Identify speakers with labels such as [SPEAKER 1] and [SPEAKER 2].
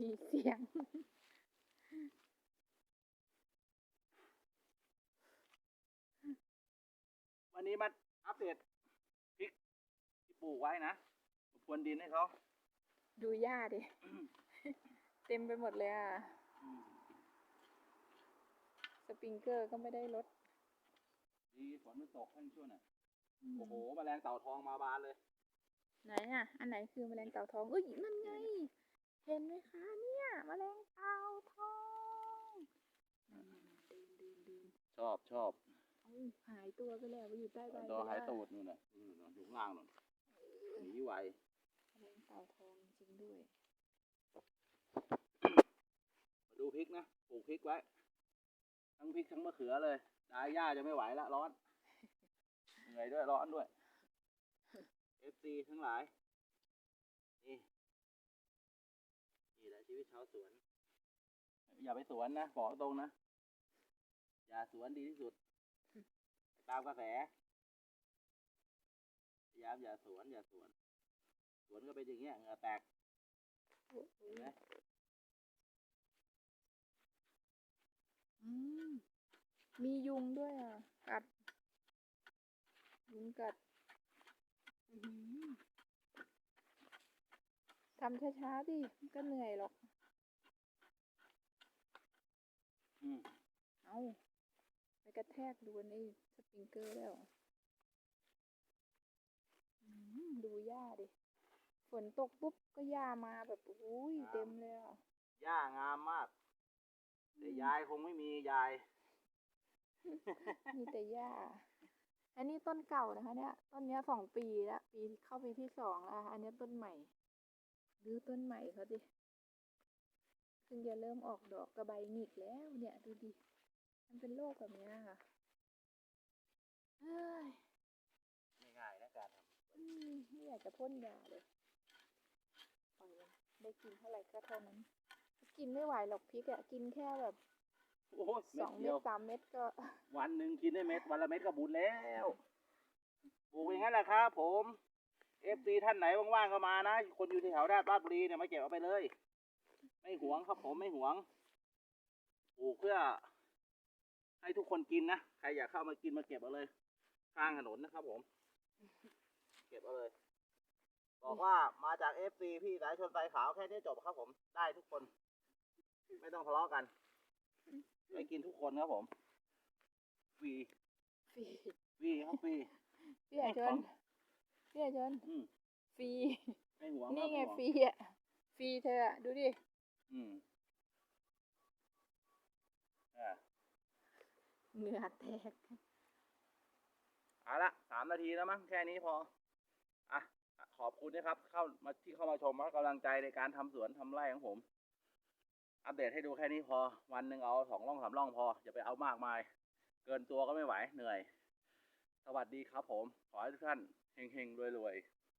[SPEAKER 1] มีเสียง
[SPEAKER 2] วันนี้มาอัปเดตพริกที่ปลูกไว้นะมาพรวนดินให้เขา
[SPEAKER 1] ดูหญ้าดิ เต็มไปหมดเลยอะ สปริงเกอร์ก็ไม่ได้ลด
[SPEAKER 2] ดีฝนมันตกให้มันช่วยหน่อยโอ้โหแมลงเต่าทองมาบานเลย
[SPEAKER 1] ไหนอะ อันไหนคือแมลงเต่าทองเอ้ยนั่นไง เห็นไหมคะเนี่ยแมลงเต่าทองนั่นๆๆเดินเดินเดิน
[SPEAKER 2] ชอบชอบ
[SPEAKER 1] เอ้าหายตัวไปแล้วไปอยู่ใต้ใบ
[SPEAKER 2] ตัวหาย
[SPEAKER 1] ไป
[SPEAKER 2] ตู
[SPEAKER 1] แล้ว
[SPEAKER 2] ดนู่นน่ะนู่นน่ะอยู่ข้างล่างนู่นหนีไว
[SPEAKER 1] แมลงเต่าทองจริงด้วย
[SPEAKER 2] มาดูพริกนะปลูกพริกไว้ ทั้งพริกทั้งมะเขือเลยดายหญ้าจะไม่ไหวละร้อน เหนื่อยด้วยร้อนด้วยเอฟซีทั้งหลาย ชีวิตชาวสวน อย่าไปสวนนะบอกตรงนะ อย่าสวนดีที่สุด ตามกระแสพยายามอย่าสวน อย่าสวน สวนก็เป็นอย่างเงี้ยเหงื่อแตก
[SPEAKER 1] โอ้โห
[SPEAKER 2] เห็นไหม
[SPEAKER 1] อืมมียุงด้วยอะ กัด ยุงกัดอื้อหือทำช้าๆดิมันก็เหนื่อยหรอก
[SPEAKER 2] อืม
[SPEAKER 1] เอาไปกระแทกโดนไอ้สปริงเกอร์แล้วอืมดูหญ้าดิ ฝนตกปุ๊บก็หญ้ามาแบบอุ้ยเต็มเลยอะ
[SPEAKER 2] หญ้างามมาก แต่ยายคงไม่มียาย
[SPEAKER 1] มีแต่หญ้า อันนี้ต้นเก่านะคะ เนี่ย ต้นเนี้ยสองปีแล้วปีเข้าปีที่สองแล้วอันเนี้ยต้นใหม่ดูต้นใหม่เขาดิเพิ่งจะเริ่มออกดอกกระใบหงิกแล้วเนี่ยดูดิ มันเป็นโรคแบบเนี้ยค่ะเฮ้ย
[SPEAKER 2] ไม่ง่ายนะการท
[SPEAKER 1] อืมไม่อยากจะพ่นยาเลยปล่อยมันได้กินเท่าไหร่ก็เท่านั้น กินไม่ไหวหรอกพริกอะกินแค่แบบำ
[SPEAKER 2] โอ้ย
[SPEAKER 1] ส
[SPEAKER 2] เม็
[SPEAKER 1] อ
[SPEAKER 2] ด
[SPEAKER 1] ง
[SPEAKER 2] เดี
[SPEAKER 1] เม็
[SPEAKER 2] ย
[SPEAKER 1] ด
[SPEAKER 2] ว
[SPEAKER 1] สามเม็ดก็
[SPEAKER 2] วันหนึ่งกินได้เม็ดวันละเม็ดก็บุญแล้วปลูกอย่างนั้นแหละครับผมเอฟซีท่านไหนว่างๆก็มานะ คนอยู่ที่แถวด้านราชบุรีเนี่ยมาเก็บเอาไปเลย ไม่หวงครับผมไม่หวงปลูกเพื่อ ให้ทุกคนกินนะ ใครอยากเข้ามากินมาเก็บเอาเลย ข้างถนนนะครับผม เก็บเอาเลย บอกว่ามาจากเอฟซีพี่สายชนไฟขาวแค่นี้จบครับผม ได้ทุกคน ไม่ต้องทะเลาะกันได้กินทุกคนครับผมฟรี
[SPEAKER 1] ฟรี
[SPEAKER 2] ฟรีครับฟรี
[SPEAKER 1] พี่ใหญ่ชนพี่ใหญ่ชน
[SPEAKER 2] อืม
[SPEAKER 1] ฟรี
[SPEAKER 2] ไม่หวง
[SPEAKER 1] นี่ไง
[SPEAKER 2] ครับ
[SPEAKER 1] ฟรีอะฟรีเธออะดูดิ
[SPEAKER 2] อืมอ่า
[SPEAKER 1] เหงื่อแตก
[SPEAKER 2] เอาละสามนาทีแล้วมั้งแค่นี้พออะขอบคุณนะครับ เข้ามาที่เข้ามาชมให้กำลังใจในการทำสวนทำไร่ของผม อัปเดตให้ดูแค่นี้พอ วันหนึ่งเอาสองร่องสามร่องพอ อย่าไปเอามากมาย เกินตัวก็ไม่ไหวเหนื่อย สวัสดีครับผม ขอให้ทุกท่านเฮงๆรวยๆ